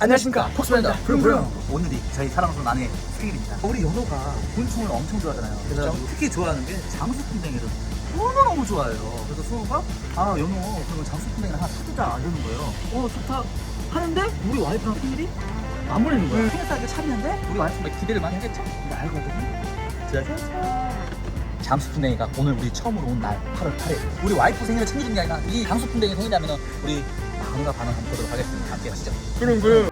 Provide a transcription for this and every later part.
안녕하십니까 폭스맨다 부릉부릉 오늘이 저희 사랑스러운 아내 생일입니다. 우리 연호가 곤충을 엄청 좋아하잖아요. 그래서 특히 좋아하는 게 장수풍뎅이를 너무너무 좋아해요. 그래서 수호가 아 연호 그러면 장수풍뎅이를 하나 사주자 이러는 거예요. 어 좋다 하는데 우리 와이프랑 생일이 안 몰리는 거야. 생일하게 차리는데 우리 와이프가 기대를 많이 했겠죠? 근데 보니 짜자잔 장수풍뎅이가 오늘 우리 처음으로 온 날 8월 8일 우리 와이프 생일을 챙겨준 게 아니라 이 장수풍뎅이 생일이라면 우리 마음과 반응 한번 보도록 하겠습니다. 함께 하시죠. 부릉부릉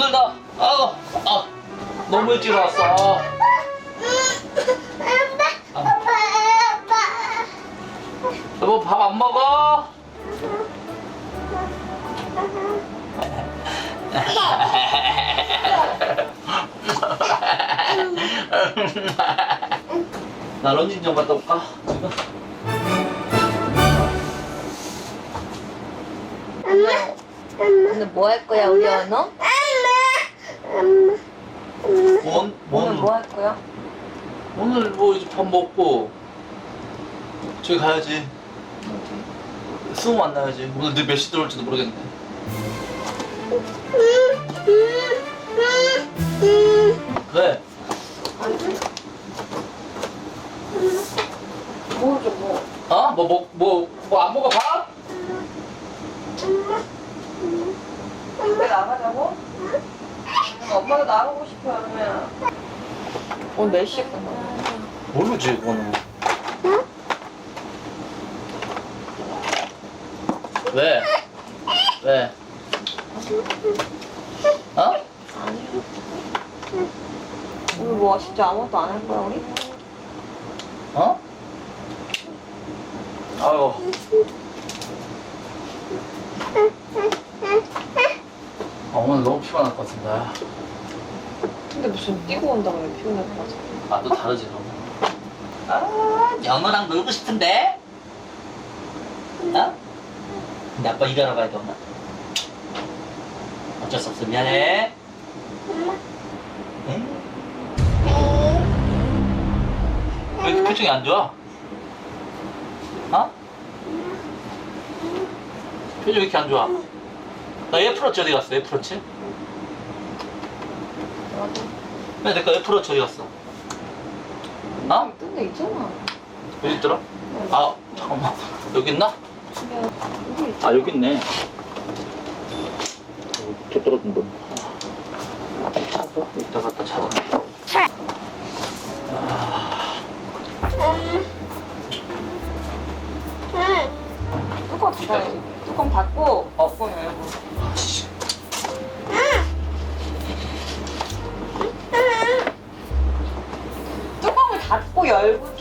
힘들다 아, 아 너무 일찍 나왔어 아. 여보 밥 안 먹어? 나 런쥔 좀 갔다 올까? 지금? 오늘 뭐 할 거야 우리 언어? 뭔? 오늘 뭔? 뭐 할 거야? 오늘 뭐 이제 밥 먹고 저기 가야지. 수호 만나야지. 오늘 너몇시 들어올지도 모르겠네. 왜? 뭐죠 뭐? 어? 뭐, 뭐, 뭐, 뭐 안 먹어 밥? 집에 나가자고? 응, 엄마도 나가고 싶어 그러면 오늘 몇 시에 끝나? 모르지, 그거는. 왜? 왜? 어? 아니요 오늘 뭐 진짜 아무것도 안 할 거야 우리? 어? 아유. 아, 오늘 너무 피곤할 것 같은데. 근데 무슨 뛰고 온다고 왜 피곤할 것 같아 아, 또 다르지, 너무. 아, 연어랑 놀고 싶은데? 어? 근데 아빠 일하러 가야 돼, 엄마. 어쩔 수 없어, 미안해. 응? 왜 이렇게 표정이 안 좋아? 어? 표정이 왜 이렇게 안 좋아? 나 애플워치 어디 갔어, 애플워치? 왜 내거 애플워치 어디 갔어? 어? 뜬데 있잖아 어디 있더라? 아, 잠깐만. 여기 있나? 여기 있 아, 여기 있네. 저 떨어진 거. 찾아. 이따 갖다 찾아. 뚜껑 닫아야지 뚜껑 닫고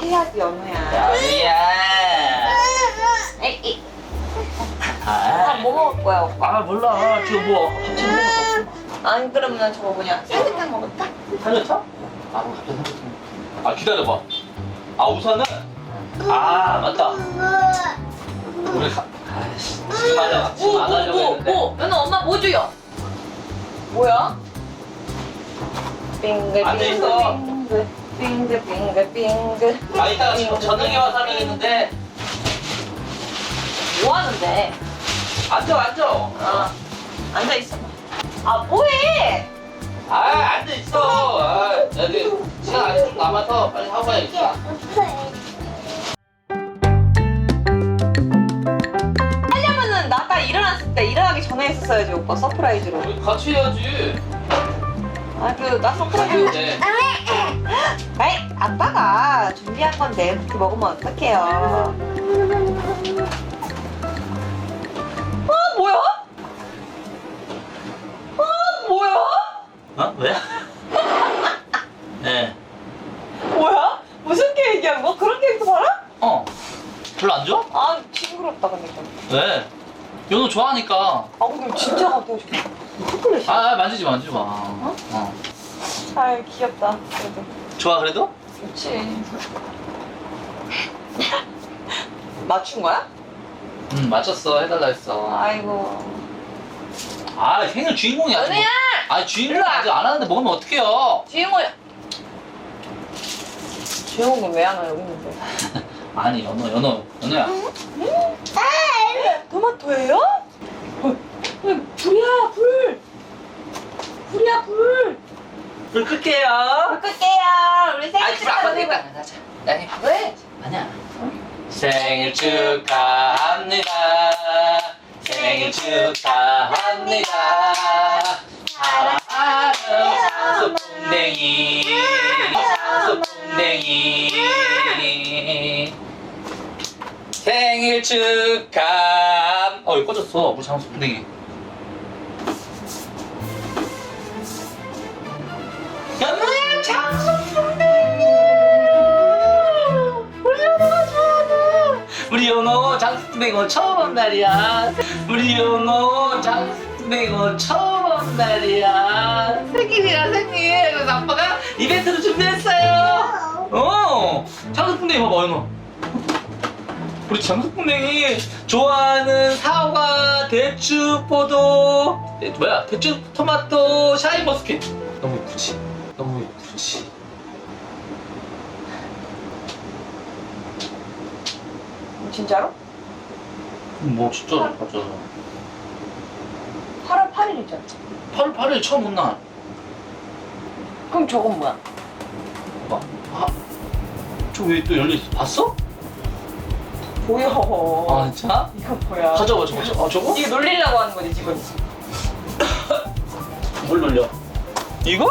해야지 연우야 야야. 에이 에이. 아, 아, 뭐 먹을 거야 오빠? 아 몰라. 지금 뭐 것도 없어. 아니 그러면 저거 뭐냐 쌀국탕 먹을까? 살렸어? 아, 그럼 갑자기. 아, 기다려봐. 아, 우선은. 아, 맞다. 우리 가. 아이씨. 지금 하려고, 지금 안 하려고 했는데. 연우 엄마 뭐 줘요? 뭐야? 빙글 안돼 빙글 있어. 빙글 빙글 빙글 빙글 아, 이따가 지금 저녁에 와서 하려겠는데. 뭐 하는데? 앉아, 앉아. 아 앉아 있어 아 뭐해? 아, 앉아 있어. 아, 여기 시간 아직 좀 남아서 빨리 하고 가야겠다. 하려면은 나딱 일어났을 때 일어나기 전에 했었어야지 오빠 서프라이즈로 우리 같이 해야지. 아그 나 서프라이즈 네. 아이 아빠가 준비한 건데 그렇게 먹으면 어떡해요 아 뭐야? 아 뭐야? 어? 왜? 네. 뭐야? 무슨 케이크야 뭐 그런 케이크 팔아? 어. 별로 안 좋아? 아 징그럽다 근데 좀. 왜? 연호 좋아하니까. 아 근데 진짜 같아 지금 초콜릿이 아, 만지지 마, 만지지 마. 어? 아 귀엽다 그래도 좋아, 그래도? 좋지 맞춘 거야? 응, 맞췄어. 해달라 했어. 아이고 아 생일 주인공이 아직! 뭐, 아 주인공 일로 와. 아직 안 하는데 먹으면 어떡해요 주인공 주인공은 왜 안 와 여기 있는데 아니 연우 연우 연우야 토마토예요? 어, 어, 불이야 불 불이야 불 불 끌게요 아니 축하드리고 받겠다. 가자 아니 왜? 아니야. 생일 축하합니다. 생일 축하합니다. 사랑하는 장수풍뎅이. 장수풍뎅이. 생일 축하 어 이거 꺼졌어. 우리 장수풍뎅이 우리 연우 장수풍뎅이 처음 온 날이야 우리 연우 장수풍뎅이 처음 온 날이야 생일이야 생일 그래서 아빠가 이벤트를 준비했어요 어 장수풍뎅이 봐봐 연우 우리 장수풍뎅이 좋아하는 사과, 대추, 포도, 에, 뭐야? 대추, 토마토, 샤인머스켓. 너무 예쁘지? 너무 예쁘지? 진짜로? 뭐 진짜로 맞아. 8월 8일이잖아 8월 8일 처음 온 날. 그럼 저건 뭐야? 봐. 아, 저 왜 또 열려있어? 봤어? 보여 아 진짜? 이거 뭐야 가져봐 저거. 저- 아 저거? 이거 놀리려고 하는 거지 지금 뭘 놀려? 이거?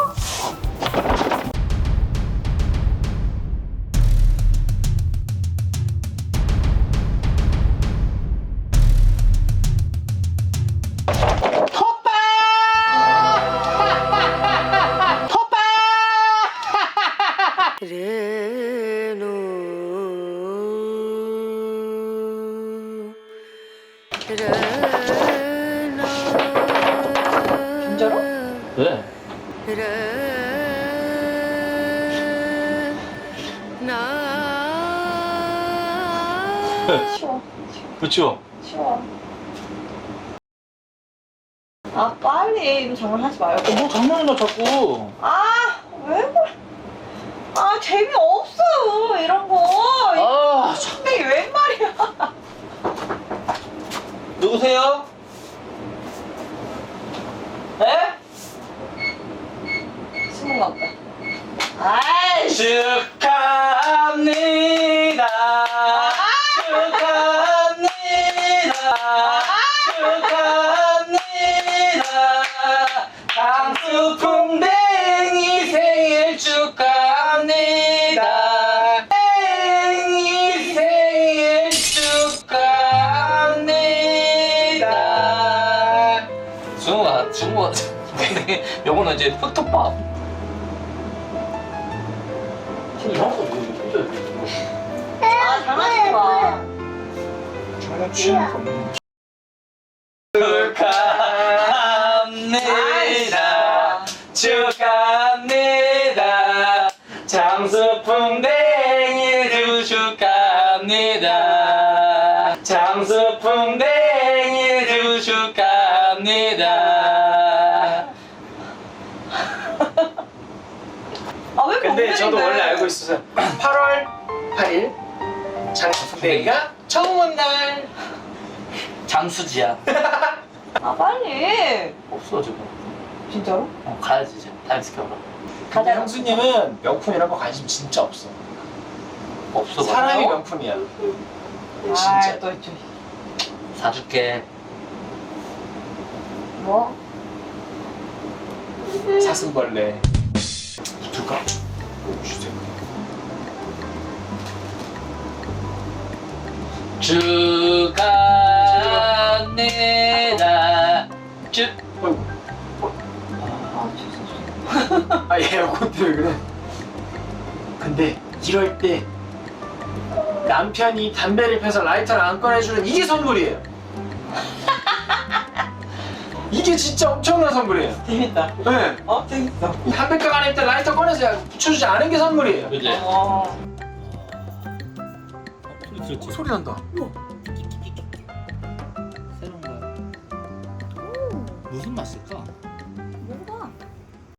그쵸? 치워 아 빨리 이거 장난하지 말고 뭐 장난이나 자꾸. 아 왜 그래 아 재미 없어 이런 거 아 참. 근데 이게 웬 말이야 누구세요? 에? 숨은 것 같다 아이씨 축하 준호가 근데 요거는 이제 왜- 아 마. 축하합니다. 축하합니다. 장수풍뎅 근데 저도 원래 알고 있었어요. 8월 8일 장수풍뎅이가 처음 온 날. 장수지야. 아 빨리 없어 지금. 진짜로? 어, 가야지 이제. 타임 스켜라. 근데 형수님은 명품 이런 거 관심 진짜 없어. 없어. 사람이 봐요. 명품이야. 진짜. 아또 있죠 사줄게. 뭐? 사슴벌레. 붙 을까? 주세요. 축하합니다. 축. 아 죄송해요 아 에어컨 때문에 그래. 근데 이럴 때 남편이 담배를 펴서 라이터를 안 꺼내주는 이게 선물이에요. 이게 진짜 엄청난 선물이에요. 재밌다 네. 어 재밌어 담배가가 안에 있다 라이터 꺼내서 붙여주지 않은 게 선물이에요. 그지? 어 소리 들었지? 소리 난다. 새로운 거야. 무슨 맛일까?